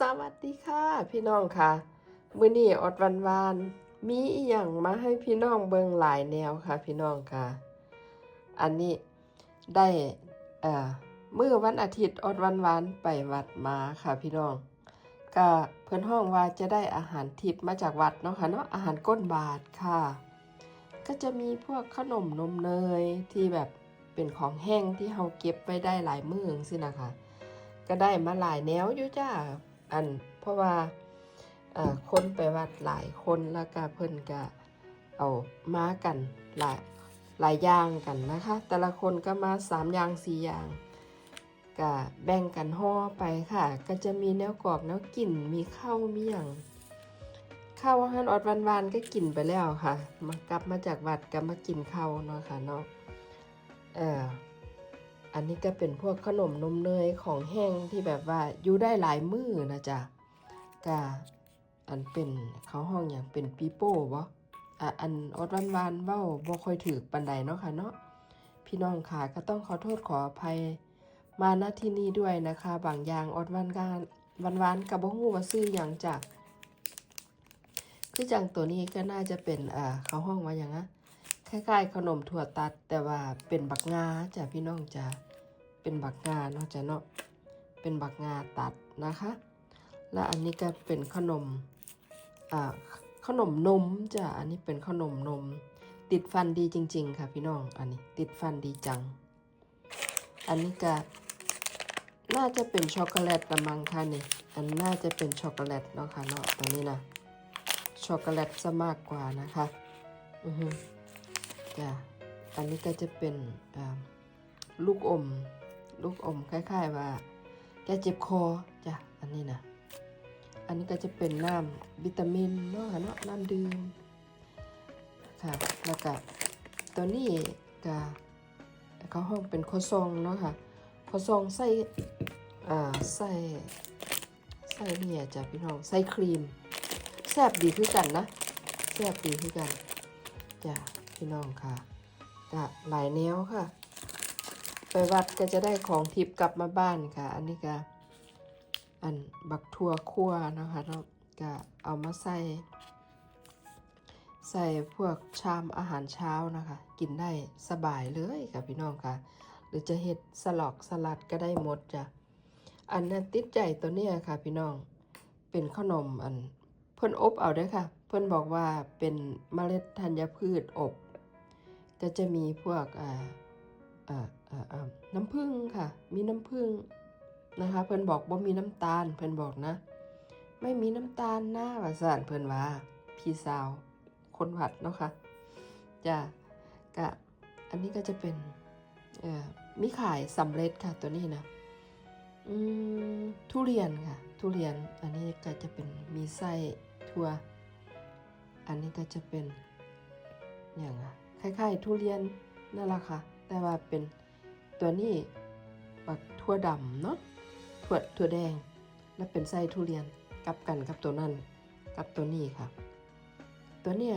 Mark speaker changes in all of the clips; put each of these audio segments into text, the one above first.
Speaker 1: สวัสดีค่ะ พี่น้องค่ะมื้อนี้อดวันวานมีอีหยังมาให้พี่น้องเบิ่งหลายแนวค่ะ พี่น้องค่ะ อันนี้ได้เอ่อมื้อวันอาทิตย์อดวันวานไปวัดมาค่ะ พี่น้องก็เพิ่นห้องว่าจะได้อาหารทิพย์มาจากวัดเนาะค่ะเนาะอาหารก้นบาทค่ะ ก็จะมีพวกขนมนมเนยที่แบบเป็นของแห้งที่เฮาเก็บไว้ได้หลายมื้องซี่นะคะก็ได้มาหลายแนวอยู่จ้า อันเพราะว่าคนไปวัดหลายคนแล้วก็เพิ่นก็เอามากันหลายหลายอย่างกันนะคะ แต่ละคนก็มาสามอย่างสี่อย่างก็แบ่งกันห่อไปค่ะ ก็จะมีแนวกรอบแนวกลิ่นมีข้าวมีอย่างข้าวอาหารอดวันวานๆก็กินไปแล้วค่ะ มากลับมาจากวัดก็มากินข้าวเนาะค่ะเนาะเออ อันนี้ก็เป็นพวกขนมนมเนยของแห้งที่แบบว่าอยู่ได้หลายมือนะจ๊ะก็อันเป็นเขาห้องอย่างเป็นปีโป้บ่อะอันอดวันวานเว้าบ่ค่อยถือปันใดเนาะค่ะเนาะพี่น้องค่ะก็ต้องขอโทษขออภัยมาณที่นี้ด้วยนะคะ บางอย่างอดวันกานวันวานกับบ่ฮู้ว่าซื้อหยังจ้ะคือจังตัวนี้ก็น่าจะเป็นอ่าเขาห้องว่าหยังนะ คล้ายๆ ขนมถั่วตัด แต่ว่าเป็นบักงาจ้ะพี่น้องจ้ะเป็นบักงาเนาะจ้ะเนาะเป็นบักงาตัดนะคะ และอันนี้ก็เป็นขนมอ่าขนมนมจ้ะอันนี้เป็นขนมนม ติดฟันดีจริง ๆ ค่ะพี่น้องอันนี้ติดฟันดีจัง อันนี้ก็น่าจะเป็นช็อกโกแลตละมังค่ะนี่อันน่าจะเป็นช็อกโกแลตเนาะค่ะเนาะตัวนี้นะช็อกโกแลตซะมากกว่านะคะ อือฮึ จ้ะอันนี้ก็จะเป็นลูกอม ลูกอมคล้ายๆว่าแกเจ็บคอจ้ะอันนี้นะอันนี้ก็จะเป็นน้ำวิตามินเนาะเนาะน้ำดื่มค่ะแล้วก็ตัวนี้ก็เขาห้องเป็นโคซองเนาะค่ะโคซองใส่อ่าใส่ใส่เนี่ยจ้ะพี่น้องใส่ครีมแซ่บดีคือกันนะแซ่บดีคือกันจ้ะ พี่น้องค่ะก็หลายแนวค่ะ ไปวัดก็จะได้ของทิพย์กลับมาบ้านค่ะ อันนี้ก็อันบักทั่วคั่วนะคะเนาะก็เอามาใส่ ใส่พวกชามอาหารเช้านะคะ กินได้สบายเลยค่ะพี่น้องค่ะ หรือจะเห็ดสลอกสลัดก็ได้หมดจ้ะอันนั้นติดใจตัวเนี้ยค่ะพี่น้องเป็นขนมอันเพิ่นอบเอาด้วยค่ะ เพิ่นบอกว่าเป็นเมล็ดธัญพืชอบ ก็จะมีพวกน้ำผึ้งค่ะ มีน้ำผึ้งนะคะ เพิ่นบอกว่ามีน้ำตาล เพิ่นบอกนะ ไม่มีน้ำตาลหน้าว่าสานเพิ่นว่า พี่สาว คนวัดเนาะค่ะจะกะอันนี้ก็จะเป็นมีขายสำเร็จค่ะตัวนี้นะทุเรียนค่ะ ทุเรียนอันนี้ก็จะเป็นมีไส้ถั่ว อันนี้ก็จะเป็นอย่างอะ คล้ายๆ ทุเรียนนั่นแหละค่ะ แต่ว่าเป็นตัวนี้ปักถั่วดำเนาะถั่วถั่วแดง และเป็นไส้ทุเรียนกลับกันกับตัวนั้นกับตัวนี้ค่ะ ตัวเนี้ย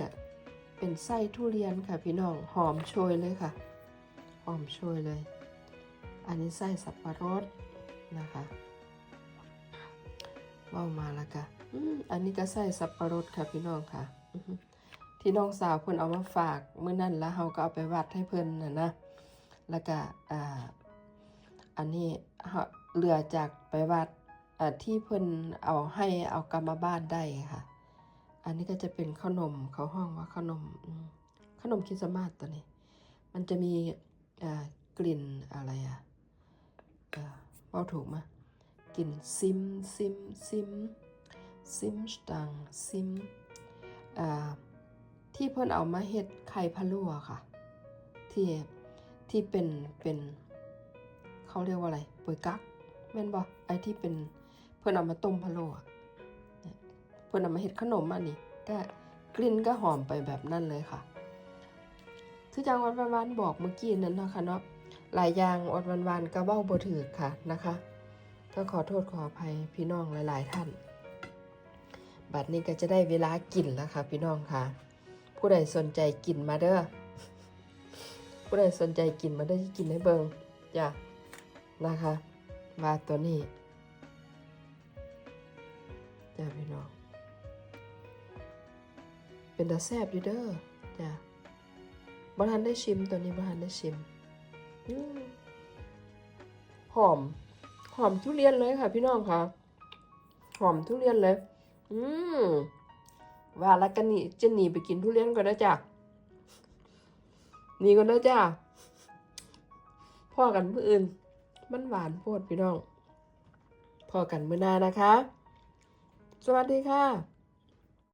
Speaker 1: เป็นไส้ทุเรียนค่ะพี่น้องหอมโชยเลยค่ะ หอมโชยเลย อันนี้ไส้สับปะรดนะคะว่ามาแล้วค่ะอันนี้ก็ไส้สับปะรดค่ะพี่น้องค่ะ ที่น้องสาวเพิ่นเอามาฝากเมื่อนั้นแล้วเฮาก็เอาไปวัดให้เพิ่นน่ะนะแล้วก็อ่าอันนี้เฮาเหลือจากไปวัดอ่าที่เพิ่นเอาให้เอากลับมาบ้านได้ค่ะ อันนี้ก็จะเป็นขนมเขาห้องว่าขนมขนมคิสมาสตัวนี้ มันจะมีอ่ากลิ่นอะไรอะเอ่อาถูกไหมยกลิ่นซิมซิมซิมซิมสตังซิมอ่า ที่เพิ่นเอามาเฮ็ดไข่พะล้อะค่ะ ที่ที่เป็นเป็นเขาเรียกว่าอะไรปวยกักแม่นบ่ไอที่เป็นเพิ่นเอามาต้มพะโล้อะเพิ่นเอามาเฮ็ดขนมอันนี้ก็กลิ่นก็หอมไปแบบนั้นเลยค่ะ คือจังวันวันวันบอกเมื่อกี้นั้นนะคะเนาะหลายอย่างอดวันวันก็เบ้าบ่ถือค่ะนะคะ ก็ขอโทษขออภัยพี่น้องหลาย ๆ ท่าน บัดนี้ก็จะได้เวลากินแล้วค่ะ พี่น้องค่ะ ผู้ใดสนใจกินมาเด้อผู้ใดสนใจกินมาเด้อที่กินให้เบิงจ้ะนะคะว่าตัวนี้จ้าพี่น้องเป็นตาแซบอยู่เด้อจ้าบ่ทันได้ชิมตัวนี้บ่ทันได้ชิมอืมหอม หอมทุเรียนเลยค่ะ พี่น้องค่ะ หอมทุเรียนเลย อืม ว่าแล้วกันนี่จะหนีไปกินทุเรียนก่อนนะจ้ะหนีก่อนนะจ้ะพ่อกันเพื่ออื่น มันหวานโพดพี่น้องพอกันเมื่อนานะคะ สวัสดีค่ะ